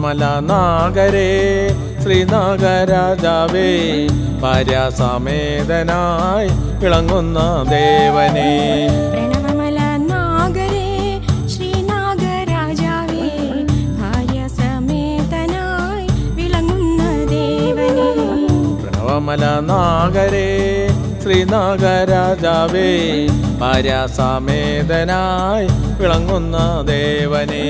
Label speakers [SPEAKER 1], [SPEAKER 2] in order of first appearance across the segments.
[SPEAKER 1] പ്രണവമല നാഗരേ ശ്രീനാഗരാജാവേ ഭാര്യാസമേതനായി വിളങ്ങുന്ന ദേവനേ.
[SPEAKER 2] പ്രണവമല നാഗരേ ശ്രീനാഗരാജാവേ ഭാര്യ സമേതനായി വിളങ്ങുന്ന ദേവനേ.
[SPEAKER 1] പ്രണവമല നാഗരേ ശ്രീനാഗരാജാവേ ഭാര്യാസമേതനായി വിളങ്ങുന്ന ദേവനേ.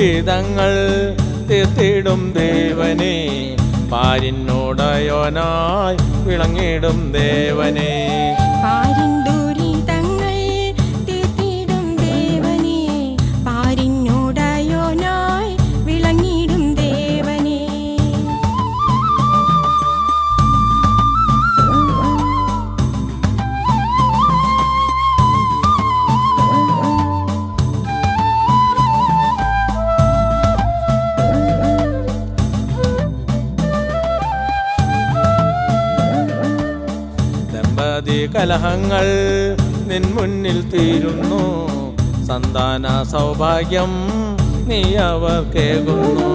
[SPEAKER 1] ദുരിതങ്ങൾ തീർത്തിടും ദേവനെ. പാരിനോടയോനായി വിളങ്ങിടും ദേവനെ. ദമ്പതി കലഹങ്ങൾ നിൻ മുന്നിൽ തീരുന്നു. സന്താന സൗഭാഗ്യം നീ അവർക്കേകുന്നു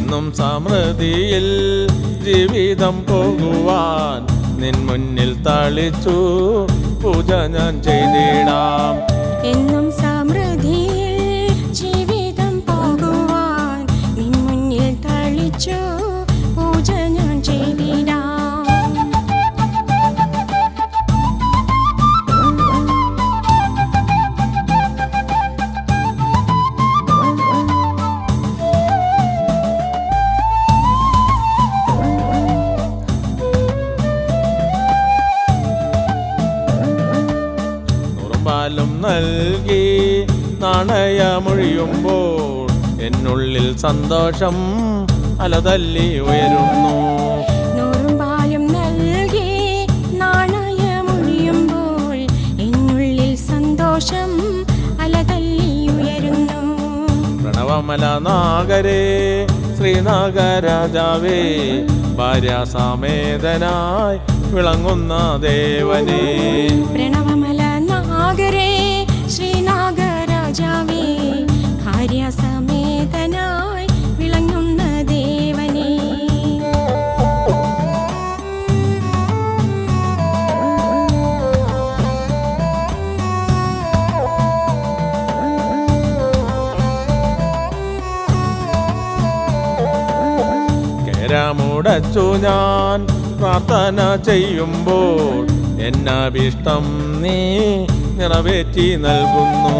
[SPEAKER 1] എന്നും സമൃതിയിൽ ജീവിതം പോകുവാൻ നിൻ മുന്നിൽ തളിച്ചു പൂജ ഞാൻ ചെയ്തിടാം.
[SPEAKER 2] എന്നും
[SPEAKER 1] നാണയമൊഴിയുമ്പോൾ എന്നുള്ളിൽ സന്തോഷം അലതല്ലി ഉയരുന്നു. പ്രണവമല നാഗരേ ശ്രീനാഗരാജാവേ ഭാര്യാസമേതനായി വിളങ്ങുന്ന ദേവനേ.
[SPEAKER 2] പ്രണവമല
[SPEAKER 1] കേരമുടച്ചു ഞാൻ പ്രാർത്ഥന ചെയ്യുമ്പോൾ എന്നാഭിഷ്ടം നീ നിറവേറ്റി നൽകുന്നു.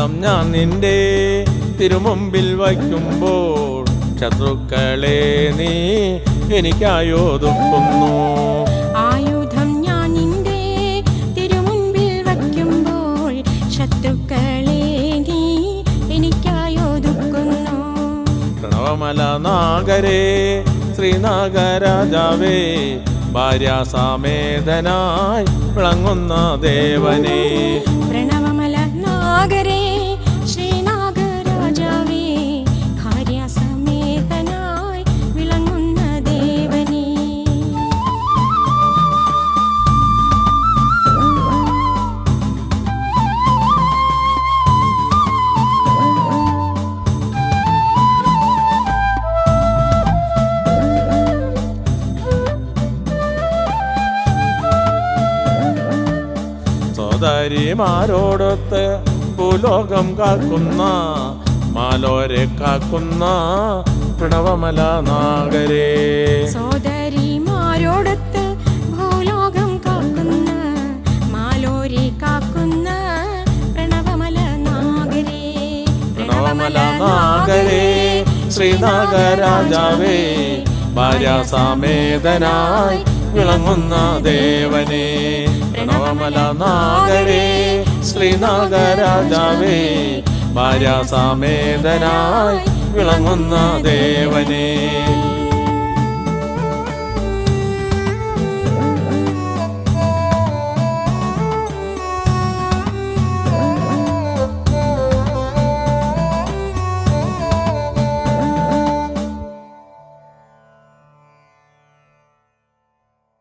[SPEAKER 1] ആയുധം ഞാൻ നിന്റെ തിരുമുമ്പിൽ വയ്ക്കുമ്പോൾ ശത്രുക്കളെ നീ എനിക്കായോതുക്കുന്നു
[SPEAKER 2] ആയുധം ഞാൻ നിന്റെ തിരുമുൻപിൽ വയ്ക്കുമ്പോൾ ശത്രുക്കളെ നീ
[SPEAKER 1] പ്രണവമല നാഗരേ ശ്രീനാഗരാജാവേ ഭാര്യാസാമേതനായി വിളങ്ങുന്ന ദേവനെ.
[SPEAKER 2] പ്രണവമല നാഗരേ
[SPEAKER 1] സോദരിമാരോടൊത്ത് ഭൂലോകം കാക്കുന്ന മാലോരെ കാക്കുന്ന പ്രണവമല നാഗരേ.
[SPEAKER 2] സോദരിമാരോടൊത്ത് ഭൂലോകം കാക്കുന്ന മാലോരെ കാക്കുന്ന പ്രണവമല നാഗരേ.
[SPEAKER 1] പ്രണവമല നാഗരേ ശ്രീനാഗരാജാവേ ഭാര്യാസാമേതനായി വിളങ്ങുന്ന ദേവനേ. പ്രണവമല നാഗരേ ശ്രീനാഗരാജാവേ. ഭാര്യാസാമേതനായി വിളങ്ങുന്ന ദേവനേ.